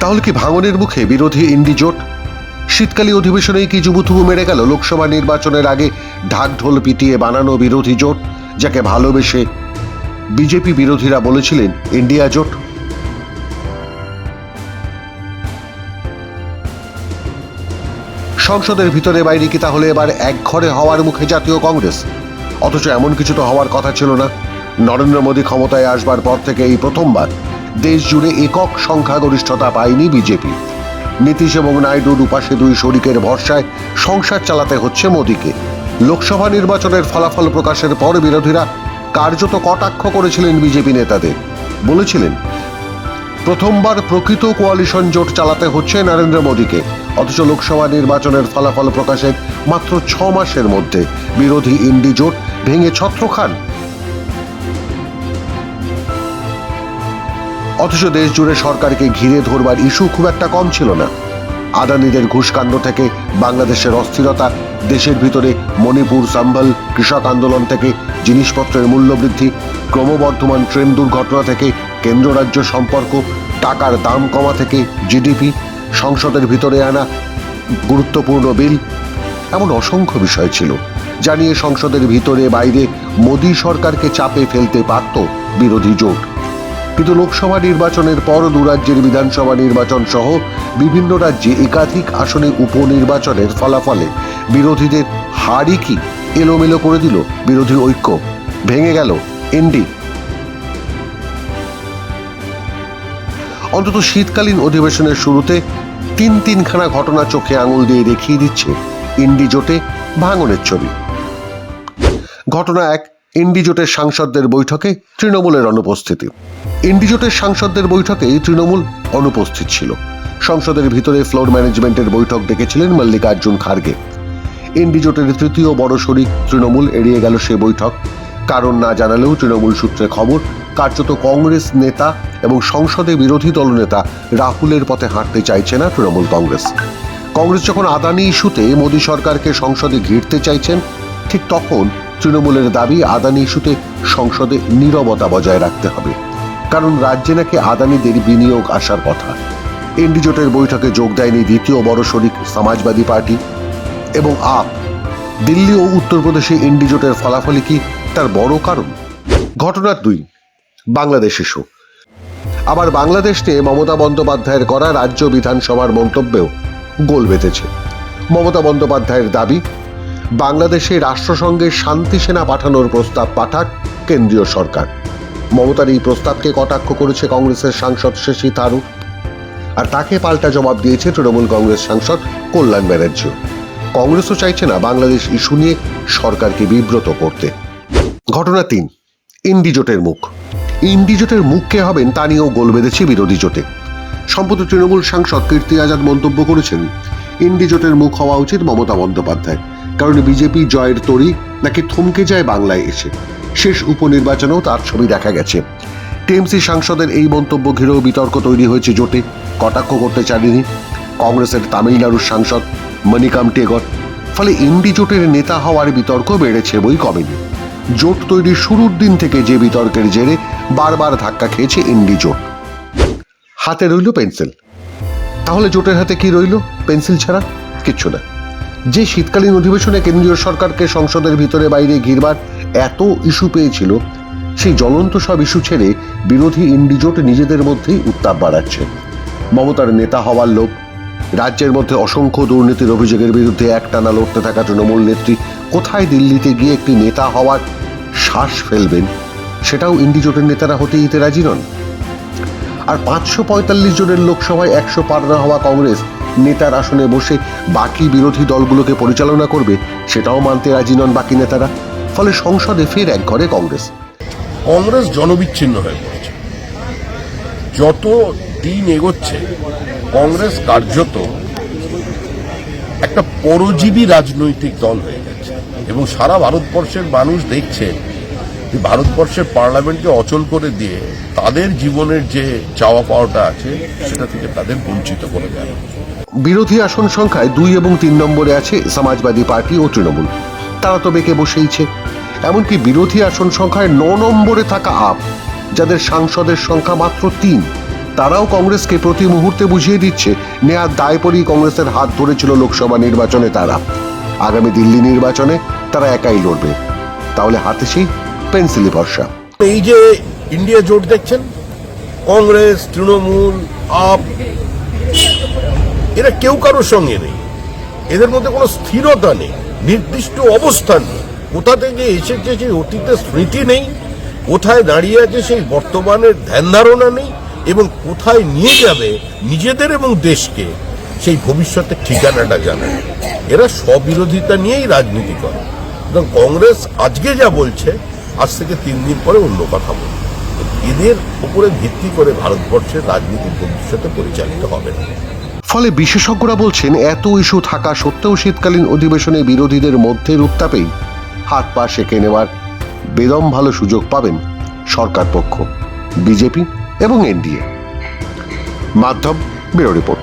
তাহলে কি ভাঙনের মুখে বিরোধী ইন্ডি জোট? শীতকালীন অধিবেশনেই কি জুবুথুবু মেরে গেল? লোকসভা নির্বাচনের আগে ঢাকঢোল পিটিয়ে বানানো বিরোধী জোট, যাকে ভালোবেসে বিজেপি বিরোধীরা বলেছিলেন ইন্ডিয়া জোট? সংসদের ভিতরে বাইরে কি তাহলে এবার এক ঘরে হওয়ার মুখে জাতীয় কংগ্রেস? অথচ এমন কিছু তো হওয়ার কথা ছিল না। নরেন্দ্র মোদী ক্ষমতায় আসবার পর থেকে এই প্রথমবার দেশ জুড়ে একক সংখ্যাগরিষ্ঠতা পায়নি বিজেপি। নীতিশ এবং নাইডুর উপাসে দুই শরিকের ভরসায় সংসার চালাতে হচ্ছে মোদীকে। লোকসভা নির্বাচনের ফলাফল প্রকাশের পর বিরোধীরা কার্যত কটাক্ষ করেছিলেন বিজেপি নেতাদের। বলেছিলেন, প্রথমবার প্রকৃত কোয়ালিশন জোট চালাতে হচ্ছে নরেন্দ্র মোদীকে। অথচ লোকসভা নির্বাচনের ফলাফল প্রকাশের মাত্র ছ মাসের মধ্যে বিরোধী ইন্ডি জোট ভেঙে ছত্র অথচ দেশ জুড়ে সরকারকে ঘিরে ধরবার ইস্যু খুব একটা কম ছিল না। আদানিদের ঘুষকাণ্ড থেকে বাংলাদেশের অস্থিরতা, দেশের ভিতরে মণিপুর সাম্বল কৃষক আন্দোলন থেকে জিনিসপত্রের মূল্যবৃদ্ধি, ক্রমবর্ধমান ট্রেন দুর্ঘটনা থেকে কেন্দ্র রাজ্য সম্পর্ক, টাকার দাম কমা থেকে জিডিপি, সংসদের ভিতরে আনা গুরুত্বপূর্ণ বিল, এমন অসংখ্য বিষয় ছিল যা নিয়ে সংসদের ভিতরে বাইরে মোদী সরকারকে চাপে ফেলতে পারত বিরোধী জোট। কিন্তু লোকসভা নির্বাচনের পর দু রাজ্যের বিধানসভা নির্বাচন সহ বিভিন্ন রাজ্যে একাধিক আসনে উপনির্বাচনের ফলাফলে বিরোধীদের হারই কি এলোমেলো করে দিল বিরোধী ঐক্য। ভেঙে গেল এনডি। অন্তত শীতকালীন অধিবেশনের শুরুতে তিন তিনখানা ঘটনা চোখে আঙুল দিয়ে দেখিয়ে দিচ্ছে ইন্ডি জোটে ভাঙনের ছবি। ঘটনা এক ইন্ডিজোটের সাংসদদের বৈঠকে তৃণমূলের অনুপস্থিতি। ইন্ডিজোটের সাংসদদের বৈঠকে তৃণমূল অনুপস্থিত ছিল। সংসদের ভিতরে ফ্লোর ম্যানেজমেন্টের বৈঠক ডেকেছিলেন মল্লিকার্জুন খার্গে। ইন্ডিজোটের তৃতীয় বড় শরিক তৃণমূল এড়িয়ে গেল সে বৈঠক। কারণ না জানালেও তৃণমূল সূত্রে খবর, কার্যত কংগ্রেস নেতা এবং সংসদে বিরোধী দলনেতা রাহুলের পথে হাঁটতে চাইছে না তৃণমূল কংগ্রেস। কংগ্রেস যখন আদানি ইস্যুতে মোদী সরকারকে সংসদে ঘিরতে চাইছেন, ঠিক তখন তৃণমূলের দাবি আদানি ইস্যুতে সংসদে নীরবতা বজায় রাখতে হবে। কারণ রাজ্যে নাকি আদানিদের বিনিয়োগ আসার কথা। এনডিজোটের বৈঠকে যোগ দেয়নি দ্বিতীয় বড় শরিক সমাজবাদী পার্টি। এবং আপ, দিল্লি ও উত্তরপ্রদেশে ইন্ডিজোটের ফলাফলই কি তার বড় কারণ? ঘটনা দুই, বাংলাদেশ ইস্যু। আবার বাংলাদেশ নিয়ে মমতা বন্দ্যোপাধ্যায়ের করা রাজ্য বিধানসভার মন্তব্যেও গোল বেঁধেছে। মমতা বন্দ্যোপাধ্যায়ের দাবি বাংলাদেশে রাষ্ট্রসংঘের শান্তি সেনা পাঠানোর প্রস্তাব পাঠাক কেন্দ্রীয় সরকার। মমতার এই প্রস্তাবকে কটাক্ষ করেছে কংগ্রেসের সাংসদ শশী থারুর। আর তাকে পাল্টা জবাব দিয়েছে তৃণমূল কংগ্রেস সাংসদ কল্যাণ ব্যানার্জি। কংগ্রেসও চাইছে না বাংলাদেশ ইস্যু নিয়ে সরকারকে বিব্রত করতে। ঘটনা তিন ইন্ডিজোটের মুখ। ইন্ডিজোটের মুখ কে হবেন তা নিয়েও গোল বেঁধেছে বিরোধী জোটে। সম্প্রতি তৃণমূল সাংসদ কীর্তি আজাদ মন্তব্য করেছেন ইন্ডিজোটের মুখ হওয়া উচিত মমতা বন্দ্যোপাধ্যায় কারণ বিজেপি জয়ের তরি নাকি থমকে যায় বাংলায় এসে। শেষ উপনির্বাচনেও তার ছবি দেখা গেছে। টিএমসি সাংসদের এই মন্তব্য ঘিরেও বিতর্ক তৈরি হয়েছে জোটে। কটাক্ষ করতে চাননি কংগ্রেসের তামিলনাড়ুর সাংসদ মণিকাম টেগর। ফলে ইন্ডি জোটের নেতা হওয়ার বিতর্ক বেড়েছে বই কমেনি জোট তৈরির শুরুর দিন থেকে যে বিতর্কের জেরে বারবার ধাক্কা খেয়েছে ইন্ডি জোট। হাতে রইল পেন্সিল। তাহলে জোটের হাতে কি রইল? পেন্সিল ছাড়া কিচ্ছু না। যে শীতকালীন অধিবেশনে কেন্দ্রীয় সরকারকে সংসদের ভিতরে বাইরে ঘিরবার এত ইস্যু পেয়েছিল, সেই জ্বলন্ত সব ইস্যু ছেড়ে বিরোধী ইন্ডিজোট নিজেদের মধ্যেই উত্তাপ বাড়াচ্ছে। মমতার নেতা হওয়ার লোভ, রাজ্যের মধ্যে অসংখ্য দুর্নীতির অভিযোগের বিরুদ্ধে একটানা লড়তে থাকা তৃণমূল নেত্রী কোথায় দিল্লিতে গিয়ে একটি নেতা হওয়ার শ্বাস ফেলবেন, সেটাও ইন্ডিজোটের নেতারা হতে দিতে রাজি নন। আর পাঁচশো পঁয়তাল্লিশ জনের লোকসভায় একশো পার না হওয়া কংগ্রেস নেতার আসনে বসে বাকি বিরোধী দলগুলোকে পরিচালনা করবে, সেটাও মানতে রাজি নন বাকি নেতারা। ফলে সংসদে ফের এক ঘরে কংগ্রেস। কংগ্রেস জনবিচ্ছিন্ন হয়ে পড়েছে। যত দিন এগোচ্ছে, কংগ্রেস কার্যত একটা পরজীবী রাজনৈতিক দল হয়ে গেছে। এবং সারা ভারতবর্ষের মানুষ দেখছে যে ভারতবর্ষের পার্লামেন্টকে অচল করে দিয়ে তাদের জীবনের যে চাওয়া পাওয়াটা আছে, সেটা থেকে তাদের বঞ্চিত করে দেওয়া। বিরোধী আসন সংখ্যায় দুই এবং তিন নম্বরে আছে সমাজবাদী পার্টি ও তৃণমূল। তারা তো বেঁকে বসেইছে। এমনকি বিরোধী আসন সংখ্যায় ন নম্বরে থাকা আপ, যাদের সাংসদের সংখ্যা মাত্র তিন, তারাও কংগ্রেসকে প্রতি মুহূর্তে বুঝিয়ে দিচ্ছে নেয়ার দায়পরই কংগ্রেসের হাত ধরেছিল লোকসভা নির্বাচনে তারা। আগামী দিল্লি নির্বাচনে তারা একাই লড়বে। তাহলে হাতে সেই পেন্সিলি ভরসা। এই যে ইন্ডিয়া জোট দেখছেন, কংগ্রেস, তৃণমূল, আপ এরা কেউ কারোর সঙ্গে নেই। এদের মধ্যে কোনো স্থিরতা নেই, নির্দিষ্ট অবস্থান নেই। কোথা থেকে এসেছে সেই অতীতের স্মৃতি নেই, কোথায় দাঁড়িয়ে আছে সেই বর্তমানের ধ্যান ধারণা নেই, এবং কোথায় নিয়ে যাবে নিজেদের এবং দেশকে সেই ভবিষ্যতের ঠিকানাটা জানে। এরা স্ববিরোধিতা নিয়েই রাজনীতি করে। এবং কংগ্রেস আজকে যা বলছে, আজ থেকে তিন দিন পরে অন্য কথা বলবে। এদের উপরে ভিত্তি করে ভারতবর্ষের রাজনীতি ভবিষ্যতে পরিচালিত হবে। না ফলে বিশেষজ্ঞরা বলছেন, এত ইস্যু থাকা সত্ত্বেও শীতকালীন অধিবেশনে বিরোধীদের মধ্যের উত্তাপেই হাত পা সেঁকে নেওয়ার বেদম ভালো সুযোগ পাবেন সরকার পক্ষ, বিজেপি এবং এনডিএ। মাধ্যম ব্যুরো রিপোর্ট।